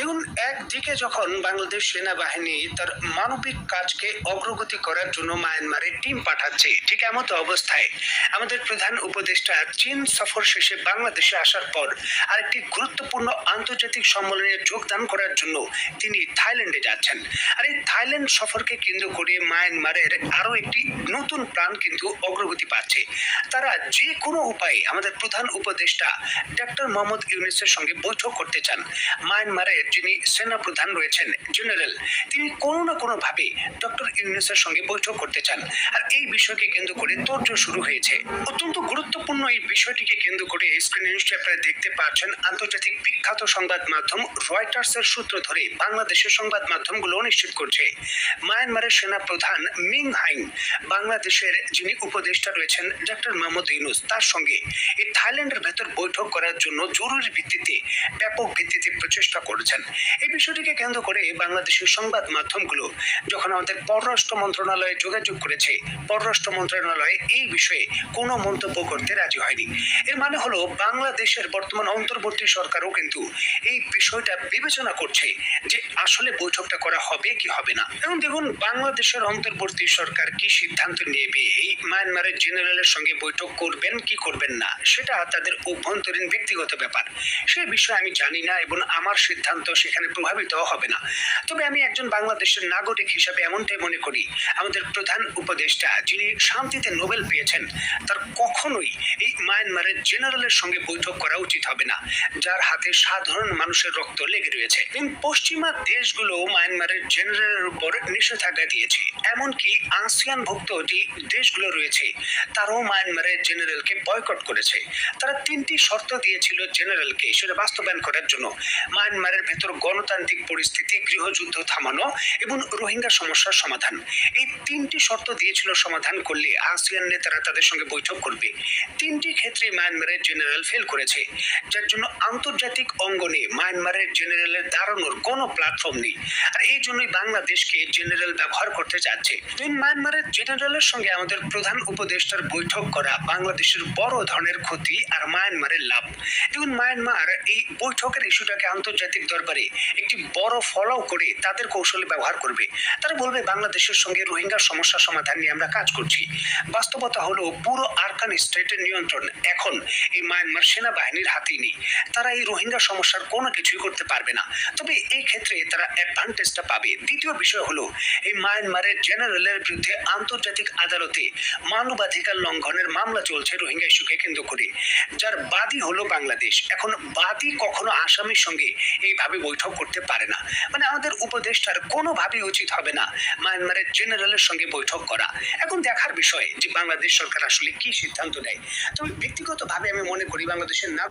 দেখুন একদিকে যখন বাংলাদেশ সেনাবাহিনী তার মানবিক কাজকে অগ্রগতি করার জন্য মায়ানমারে টিম পাঠাচ্ছে, ঠিক এমতো অবস্থায় আমাদের প্রধান উপদেষ্টা চীন সফর শেষে বাংলাদেশে আসার পর আরেকটি গুরুত্বপূর্ণ আন্তর্জাতিক সম্মেলনে যোগদান করার জন্য তিনি থাইল্যান্ডে যাচ্ছেন। আর এই থাইল্যান্ড সফরকে কেন্দ্র করে মায়ানমারের আরও একটি নতুন প্রাণ কিন্তু অগ্রগতি পাচ্ছে। তারা যে কোনো উপায়ে আমাদের প্রধান উপদেষ্টা ডক্টর মোহাম্মদ ইউনিসের সঙ্গে বৈঠক করতে চান। মায়ানমারের যিনি সেনা প্রধান রয়েছেন, জেনারেল, তিনি কোনো না কোনো ভাবে ডক্টর ইউনিসের সঙ্গে বৈঠক করতে চান। আর এই বিষয়কে কেন্দ্র করে তোড়জোড় শুরু হয়েছে। অত্যন্ত গুরুত্বপূর্ণ এই বিষয়টিকে কেন্দ্র করে স্ক্রিনে নিশ্চয়ই দেখতে পাচ্ছেন আন্তর্জাতিক বিখ্যাত সংবাদ মাধ্যম রয়টার্সের সূত্র ধরে বাংলাদেশের সংবাদ মাধ্যমগুলো নিশ্চিত করছে। মায়ানমারের সেনা প্রধান মিং হাইং, বাংলাদেশের যিনি উপদেষ্টা রয়েছেন ডক্টর মোহাম্মদ ইউনুস, তার সঙ্গে এই থাইল্যান্ডের ভেতর বৈঠক করার জন্য জরুরি ভিত্তিতে ব্যাপক ভিত্তিতে প্রচেষ্টা করেছেন। এই বিষয়টিকে কেন্দ্র করে বাংলাদেশের সংবাদ মাধ্যমগুলো যখন আমাদের পররাষ্ট্র মন্ত্রণালয়ে যোগাযোগ করেছে, পররাষ্ট্র মন্ত্রণালয় এই বিষয়ে কোনো মন্তব্য করতে রাজি হয়নি। এর মানে হলো বাংলাদেশের বর্তমান অন্তর্বর্তী সরকারও কিন্তু এই বিষয়টা বিবেচনা করছে যে আসলে বৈঠকটা করা হবে কি হবে না। এবং দেখুন, বাংলাদেশের অন্তর্বর্তী সরকার কি সিদ্ধান্ত নেবে? এই মায়ানমারের জেনারেলের সঙ্গে বৈঠক করবেন কি করবেন না? সেটা তাদের অভ্যন্তরীণ ব্যক্তিগত ব্যাপার। সে বিষয়ে আমি জানি না এবং আমার সিদ্ধান্ত সেখানে প্রভাবিত হবে না। তবে আমি একজন বাংলাদেশের নাগরিক হিসাবে এমনটাই মনে করি, আমাদের প্রধান উপদেষ্টা যিনি শান্তিতে নোবেল পেয়েছেন, তার কখনোই এই মায়ানমারের জেনারেলের সঙ্গে বৈঠক করা উচিত হবে না, যার হাতে সাধারণ মানুষের রক্ত লেগে রয়েছে। পশ্চিমা দেশগুলো মায়ানমারের জেনারেলের উপর নিষেধাজ্ঞা দিয়েছে, এমনকি আসিয়ানভুক্ত যে দেশগুলো রয়েছে, তারাও মায়ানমারের জেনারেলকে বয়কট করেছে। তারা তিনটি শর্ত দিয়েছিল জেনারেলকে, সেটা বাস্তবায়ন করার জন্য। মায়ানমারের ভেতর গণতান্ত্রিক পরিস্থিতি, গৃহযুদ্ধ থামানো এবং রোহিঙ্গা সমস্যার সমাধান। এই তিনটি শর্ত দিয়েছিল সমাধান করলে আসিয়ান নেতারা তাদের সঙ্গে বৈঠক করবে। তিনটি ক্ষেত্রে মায়ানমারের জেনারেল ফেল করেছে। যার জন্য আন্তর্জাতিক অঙ্গনে মায়ানমারের জেনারেলের দাঁড়ানোর কোনো প্ল্যাটফর্ম নেই। আর এই জন্যই বাংলাদেশকে জেনারেল ব্যবহার করতে চাচ্ছে তুই মায়ানমারের জেনারেলের সঙ্গে আমাদের প্রধান উপদেষ্টার বৈঠক করা বাংলাদেশের বড় ধরনের ক্ষতি আর মায়ানমারের লাভ। দেখুন, মায়ানমার এই বৈঠকের ইস্যুটাকে আন্তর্জাতিক দরবারে একটি বড় ফলো করে তাদের কৌশলে ব্যবহার করবে। তারা বলবে, বাংলাদেশের সঙ্গে রোহিঙ্গা সমস্যা সমাধান নিয়ে আমরা কাজ করছি। বাস্তবতা হলো, পুরো আরকান স্টেটের নিয়ন্ত্রণ এখন এই মায়ানমার সেনাবাহিনীর হাতেই নেই। তারা এই রোহিঙ্গা সমস্যার কোনো কিছুই করতে পারবে না। তবে এই ক্ষেত্রে তারা অ্যাডভান্টেজটা পাবে। দ্বিতীয় বিষয় হলো, এই মায়ানমারের জেনারেলের বিরুদ্ধে আন্তর্জাতিক আদালতে মানবাধিকার লঙ্ঘনের মামলা চলছে রোহিঙ্গা ইস্যুকে কেন্দ্র করে। যার বাদী হলো বাংলাদেশ। এখন বাদী কখনো আসামির সঙ্গে এইভাবে বৈঠক করতে পারে না। মানে আমাদের উপদেষ্টার কোনোভাবেই উচিত হবে না মায়ানমারের জেনারেলের সঙ্গে বৈঠক করা। এখন দেখার বিষয় যে বাংলাদেশ সরকার আসলে কি সিদ্ধান্ত নেয়। তবে ব্যক্তিগতভাবে আমি মনে করি বাংলাদেশের না